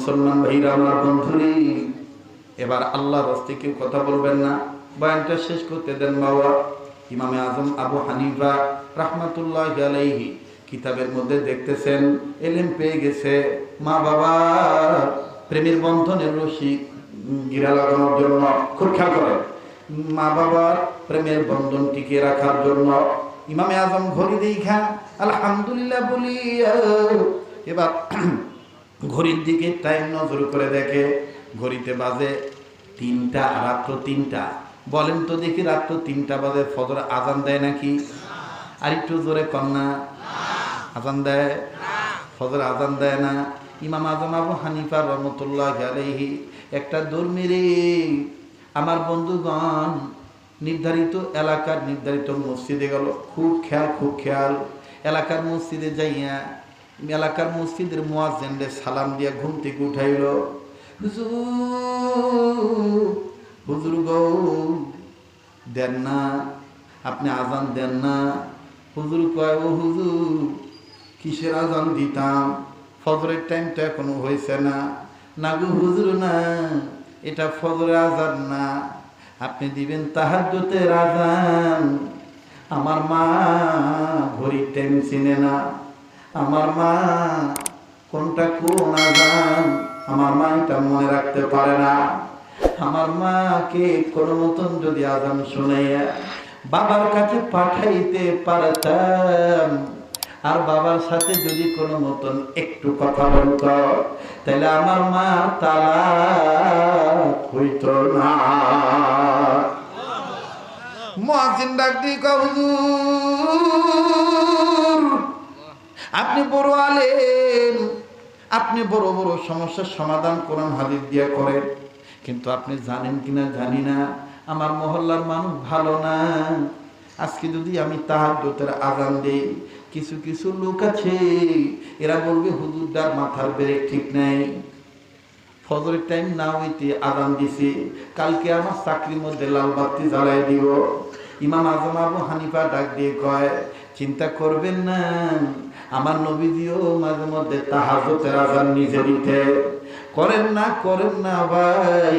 মুসলমান ভাইরা, আমার বন্ধুরি, এবার আল্লাহর রাস্তে কেউ কথা বলবেন না। বয়ানটা শেষ করতে দেন বাবা। ইমামে আজম আবু হানিফা রাহমাতুল্লাহ আলাইহি কিতাবের মধ্যে দেখতেছেন, এলেম পেয়ে গেছে। মা বাবা, প্রেমের বন্ধনের রশি গিরা লাগানোর জন্য খুব খেয়াল করেন। মা বাবার প্রেমের বন্ধন টিকিয়ে রাখার জন্য ইমামে আজম ঘড়ি দেখা আলহামদুলিল্লাহ বলি এবার ঘড়ির দিকে টাইম নজর করে দেখে, ঘড়িতে বাজে তিনটা, রাত্র তিনটা। বলেন তো দেখি রাত্র তিনটা বাজে, ফজর আজান দেয় নাকি? আর একটু জোরে কন্যা আজান দেয়? ফজর আজান দেয় না। ইমাম আজম আবু হানিফা রহমতুল্লাহ আলাইহি একটা দৌড় মেরে আমার বন্ধুগণ, নির্ধারিত এলাকার নির্ধারিত মসজিদে গেল। খুব খেয়াল খুব খেয়াল। এলাকার মসজিদে যাইয়া এলাকার মসজিদের মোয়াজেন্ডে সালাম দিয়া ঘুম থেকে উঠাইল, হুজুর গো, দেন না, আপনি আজান দেন না। হুজুর কয়, ও হুজুর, কিসের আজান দিতাম? ফজরের টাইমটা এখনও হয়েছে না। না গো হুজুর, না, এটা ফজরের আজান না। আপনি দিবেন তাহার তাহাজ্জুদের আজান। আমার মা ঘড়ির টাইম চিনে না। আমার মা কোনটা কোন আজান আমার মা এটা মনে রাখতে পারে না। আমার মা মাকে কোনো মতন যদি আজান শুনে বাবার কাছে পাঠাইতে পারতাম আর বাবার সাথে যদি কোনো মতন একটু কথা বলত তাহলে আমার মা তালা হইত না। মহাজিন ডাক দিয়ে কয়, "হুজুর, আপনি বড় আলেম। আপনি বড় বড় সমস্যার সমাধান কোরআন হাদিস দিয়া করেন। কিন্তু আপনি জানেন কিনা জানি না। আমার মহল্লার মানুষ ভালো না। আজকে যদি আমি তাহাজ্জুদের আজান দেই, কিছু কিছু লোক আছে, এরা বলবে, হুজুরদার মাথার ব্রেক ঠিক নাই। ফজরের টাইম না হইতে আদান দিছে। কালকে আমার চাকরির মধ্যে লাল বাতি জ্বালাই দিব। ইমাম আজম আবু হানিফা ডাক দিয়ে কয়, চিন্তা করবেন না। আমার নবীজিও মাঝে মধ্যে তাহাজতের আজান নিজে দিতে। করেন না করেন না ভাই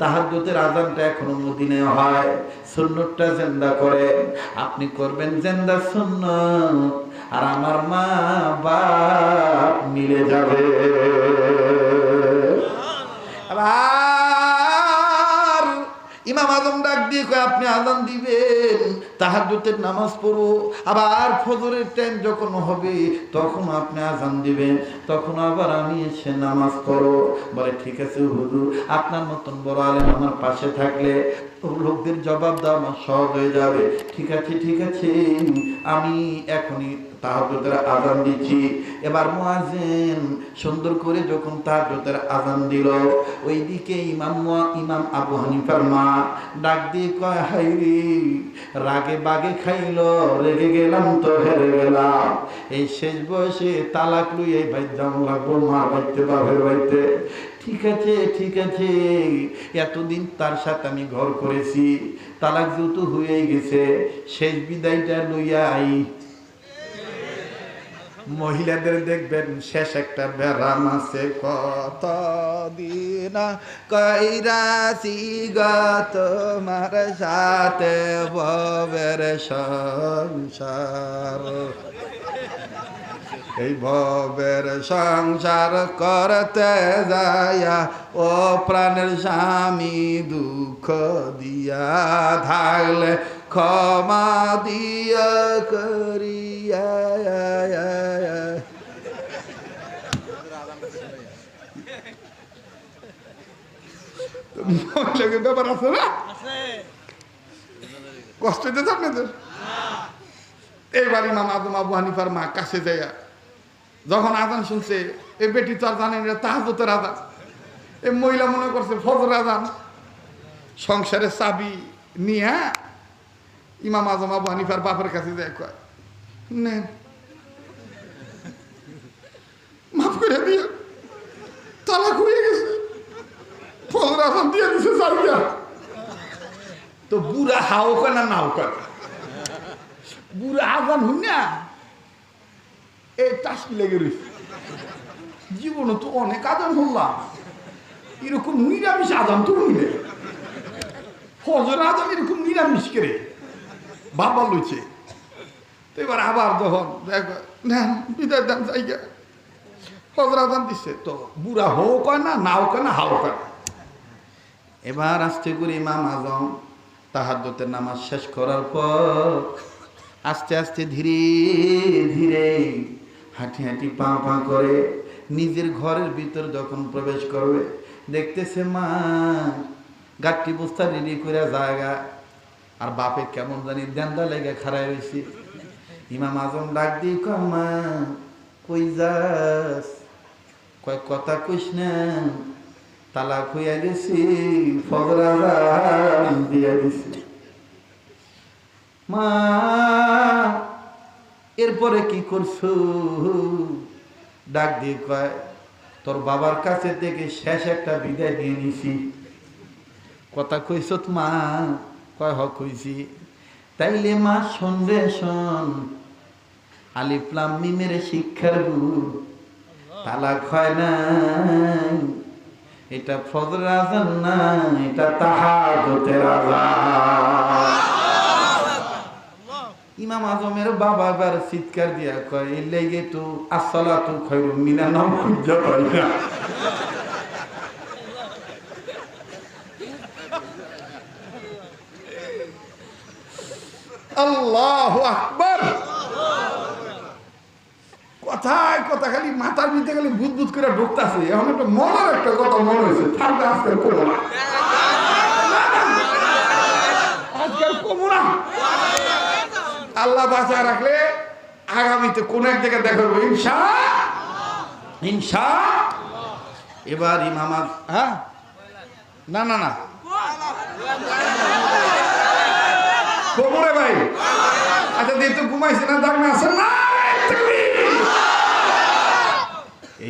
তাহাজ্জুদের আজানটা এখনও মদিনে হয়। সুন্নতটা জেন্দা করে আপনি করবেন জেন্দা সুন্নত আর আমার মা বাপ মিলে যাবে। আবার ইমাম আজম ডাক দিয়ে কয়, আপনি আজান দিবেন, তাহাজ্জুদের নামাজ পড়ো। আবার ফজরের টাইম যখন হবে, তখন আপনি আজান দিবেন। তখন আবার আমি এসে নামাজ পড়ো। বলে, ঠিক আছে হুজুর, আপনার মতন বড় আলেম আমার পাশে থাকলে লোকদের জবাব দেওয়া আমার সহজ হয়ে যাবে। ঠিক আছে ঠিক আছে, আমি এখনই তাহাজুদের আজান দিচ্ছি। এবার মুয়াজিন সুন্দর করে যখন তাহাজুদের আজান দিল, ওইদিকে ইমাম ইমাম আবু হানিফার মা ডাক দিয়ে কয় হাইরি রাগে বাগে খাইল, রেগে গেলাম তো হেরে গেলাম। এই শেষ বয়সে তালাক লুই এই ভাই জাম লাগবো, মা বাইতে বাপের বাইতে ঠিক আছে ঠিক আছে, এতদিন তার সাথে আমি ঘর করেছি, তালাক যেহেতু হয়ে গেছে, শেষ বিদায়টা লইয়া আই। মহিলাদের দেখবেন শেষ একটা ব্যারাম আছে। কত দিন কইরাছি গত তোমার সাথে ববের সংসার? এই ভবের সংসার করতে যায়া ও প্রাণের স্বামী দুঃখ দিয়া থাকলে ক্ষমা দিয়া করিয়া মহিলাদের ব্যাপার আছে না? কষ্ট আপনাদের? এইবার ইমাম আদম আবু হানিফার মা কাছে যায় যখন আজান শুনছে এই বেটি তো আর জানেন তাহাজতের আজান। এই মহিলা মনে করছে ফজর আজান। সংসারের চাবি নিয়ে ইমাম আজম আবু হানিফার বাপের কাছে যায় কয় নেন। মাফ করে দিয়ে তালাক হয়ে ফজর আজান দিয়ে দিছে চাবিটা তো বুড়া হাও না নাও কয় বুড়া আজান হুই না এই টাসকি লেগে রয়েছে জীবনে তো অনেক আদান হল্লাম এরকম নিরামিষ আদান তো হইলে ফজর আদান এরকম নিরামিষ করে। বাবা লইছে। তো এবার আবার যখন নেন, বিদায় দেন জায়গা ফজর আদান দিচ্ছে তো বুড়া হোক না নাও কয় না হাও কয় না। এবার আস্তে করে ইমাম আজম তাহাজ্জতের নামাজ শেষ করার পর আস্তে আস্তে ধীরে ধীরে হাঁটি হাঁটি পা পা করে নিজের ঘরের ভিতর যখন প্রবেশ করবে, দেখতেছে, মা গাঠটি বস্তা রেডি করে জায়গা। আর বাপে কেমন জানি দেন্দা লেগে খাড়াই রয়েছে ইমাম আজম ডাক দিয়ে কয়, মা, কই যাস? কয়, কথা কইস না। তালাক হইয়া গেছি ফজর দিয়া দিছি মা, এরপরে কি করছ? ডাক দিয়ে কয়, তোর বাবার কাছে থেকে শেষ একটা বিদায় নিয়ে নিছি। কথা কইস মা, কয় হ কইছি তাইলে মা রে, শোন। আলিফলাম মিমের শিক্ষার গুরু। তালাক হয় না এটা ফজর আজান না, এটা তাহাজ্জুদের আজান ইমাম আজমের বাবা এবার চিৎকার দিয়া কয়, এই লেগে তো আসসালাতু খায়রুম মিনান নাম খুঁজা পাই না। আল্লাহ আকবার। কথায় কথা খালি মাথার ভিতরে খালি বুধ বুধ করে ঢুকতেছে। এখন একটা মনের একটা কথা মনে হয়েছে, ঠান্ডা আজকাল করব না আজকাল কমো না আল্লাহ বাঁচায় রাখলে আগামীতে কোন এক জায়গায় দেখা হবে, ইনশা ইনশা এবার ইমামাজ হ্যাঁ? না না না। কোমরে ভাই। আচ্ছা দিয়ে তো ঘুমাইছে না দাম আসেন না?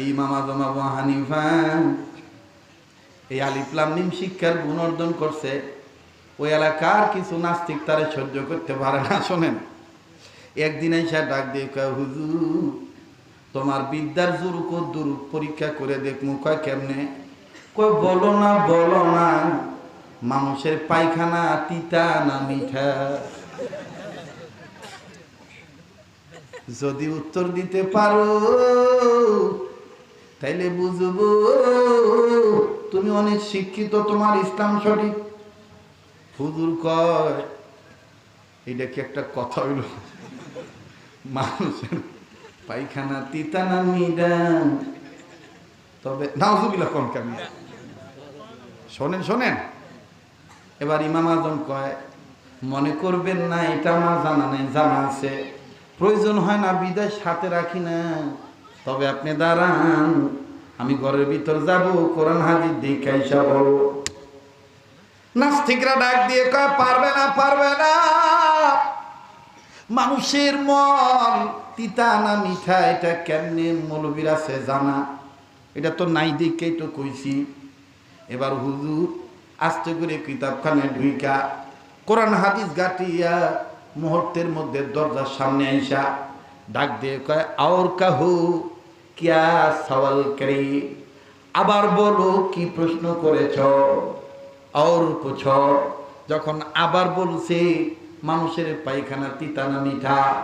এই মামা জমা আবু হানিফা এই আলিফলাম নিম শিক্ষার গুণ অর্জন করছে। ওই এলাকার কিছু নাস্তিক তারে সহ্য করতে পারে না, শোনেন। একদিন এসে ডাক দিয়ে কয়, হুজুর, তোমার বিদ্যার জুরু কদ্দুর পরীক্ষা করে দেখমু, কয় কেমনে? কয়, বলো না বলো না, মানুষের পায়খানা তিতা না মিঠা? যদি উত্তর দিতে পারো তাইলে বুঝব, তুমি অনেক শিক্ষিত, তোমার ইসলাম সঠিক। হুজুর কয়, এটা কি একটা কথা হইল? মানুষের পায়খানা তিতা না মিডান। তবে নাউজুবিল্লাহ কোন কেমন শোনেন শোনেন। এবার ইমাম আজম কয়, মনে করবেন না, এটা আমার জানা নেই, জানা আছে। প্রয়োজন হয় না, বিদায় সাথে রাখি না। তবে আপনি দাঁড়ান, আমি ঘরের ভিতর যাব, কোরআন হাজির দেখে আইসা বলো। নাস্তিকরা ডাক দিয়ে কয়, পারবে না পারবে না। মানুষের মন, তিতা না মিঠা, এটা কেমনে মৌলবীর আছে জানা? এটা তো নাই দিকেই তো কইছি। এবার হুজুর, আস্তে করে কিতাবখানে ঢুইকা, কোরআন হাদিস গাটিয়া মুহূর্তের মধ্যে দরজার সামনে আইসা, ডাক দিয়ে কয় আর কাহু কিয়া সওয়াল করি? আবার বলো, কি প্রশ্ন করেছ? আর পুছ। যখন আবার বলছে, মানুষের পায়খানা তিতানা মিঠা।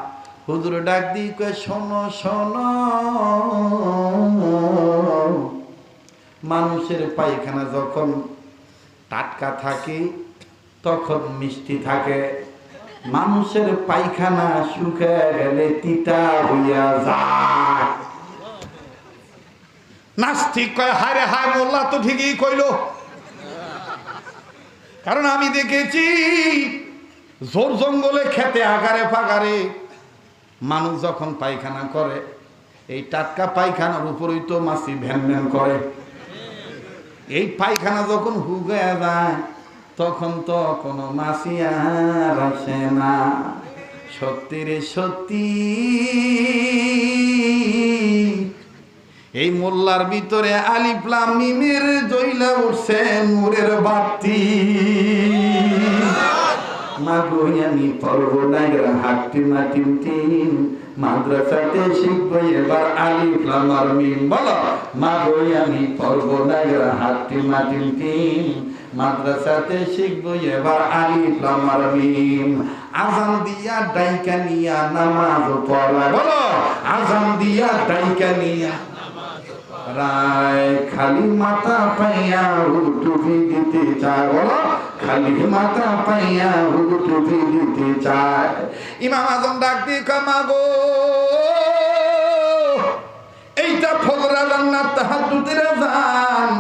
হুজুর ডাক দিয়ে কয়, শোনো শোনো। মানুষের পায়খানা যখন টাটকা থাকে, তখন মিষ্টি থাকে। মানুষের পায়খানা শুকে গেলে তিতা হইয়া যায়। নাস্তিক কয় হায় রে হায় মোল্লা, তো ঠিকই কইল। কারণ আমি দেখেছি, জোর জঙ্গলে খেতে আগারে ফাগারে মানুষ যখন পায়খানা করে, এই টাটকা পায়খানার উপরেই তো মাছি ভ্যান ভ্যান করে। এই পায়খানা যখন হুগা যায়, তখন তো কোনো মাসি আর আসে না। সত্যি রে সত্যি। এই মোল্লার ভিতরে আলিফলাম মিমের জইলা উঠছে নূরের বাতি। মাগো, আমি পর্ব নাইরা হাট্টি মাটিম টিম। মাদ্রাসাতে শিখব এবার আলিফ লাম আর মিম। বলো মা বই আমি পড়ব না এরা হাতি মাটিল তিন মাদ্রাসাতে শিখব এবার আলিফ লাম আর মিম। আজান দিয়া ডাইকা নিয়া নামাজ পড়া। বলো, আজান দিয়া ডাইকা নিয়া রায়, খালি মাথা পাইয়া টুপি দিতে চায়। বলো, খালি মাথা পাইয়া টুপি দিতে চায়। ইমাম আজম ডাক দিয়ে এইটা ফজরা জান্নাত, তাহাজ্জুদের আযান।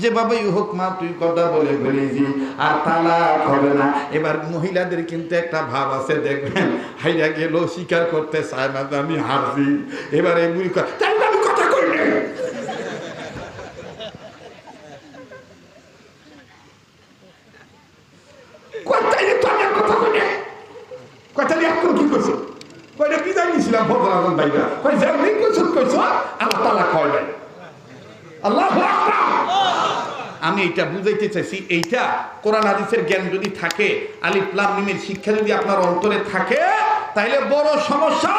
যেভাবে হোক, মা, তুই কথা বলে ফেলেছি, আর তালাক হবে না। এবার মহিলাদের কিন্তু একটা ভাব আছে, দেখবেন হাইয়া গেল স্বীকার করতে চায় না আমি হারছি। এবার এই বুড়ি কয়, তাই না আমি কথা কই নাই। কয়টাই তো আমি আর কথা কই নাই। কয়টা নিয়ে এখন কি করছ? কয়টা বিদায় নিয়েছিলাম ফজর আজম ভাইরা? কয় যেমনি কিছু কইছো আল্লাহ তালা কয় নাই। আল্লাহ আমি এটা বুঝাইতে চাইছি, এইটা কোরআন হাদিসের জ্ঞান যদি থাকে, আলিফ লাম মিমের শিক্ষা যদি আপনার অন্তরে থাকে, তাইলে বড় সমস্যা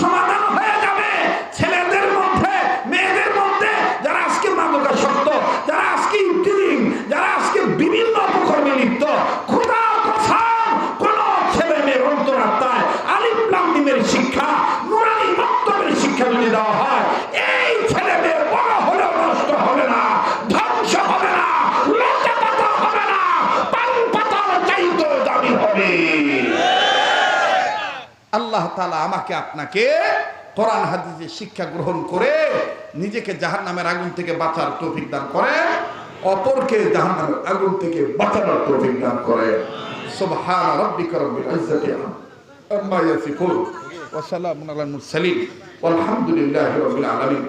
সমাধান হয়ে যাবে। ছেলেদের মধ্যে মেয়েদের মধ্যে যারা আজকে মাদকাসক্ত যারা আজকে ইফতিরিং যারা আজকে বিভিন্ন অপকর্মে লিপ্ত খোদা কসম কোন ছেলে মেয়ের অন্তরাত্মায় আলিফ লাম মিমের শিক্ষা নুরানি মক্তবের শিক্ষা যদি দেওয়া হয় এই ছেলে মেয়ের বড় হলেও নষ্ট হবে না ধ্বংস হবে না লজ্জা পাতা হবে না পান পাতার চাইতেও দামি হবে আল্লাহ তালা আমাকে আপনাকে কোরআন, হাদিসের শিক্ষা গ্রহণ করে নিজেকে জাহান নামের আগুন থেকে বাঁচার তৌফিক দান করেন, অপরকে জাহান নামের আগুন থেকে বাঁচানোর তৌফিক দান করেন। সুবহান রাব্বিকা রাব্বিল ইজ্জাতি আম্মা ইয়াসিফুন ওয়া সালামুন আলাল মুরসালিন। ওয়ালহামদুলিল্লাহি রাব্বিল আলামিন।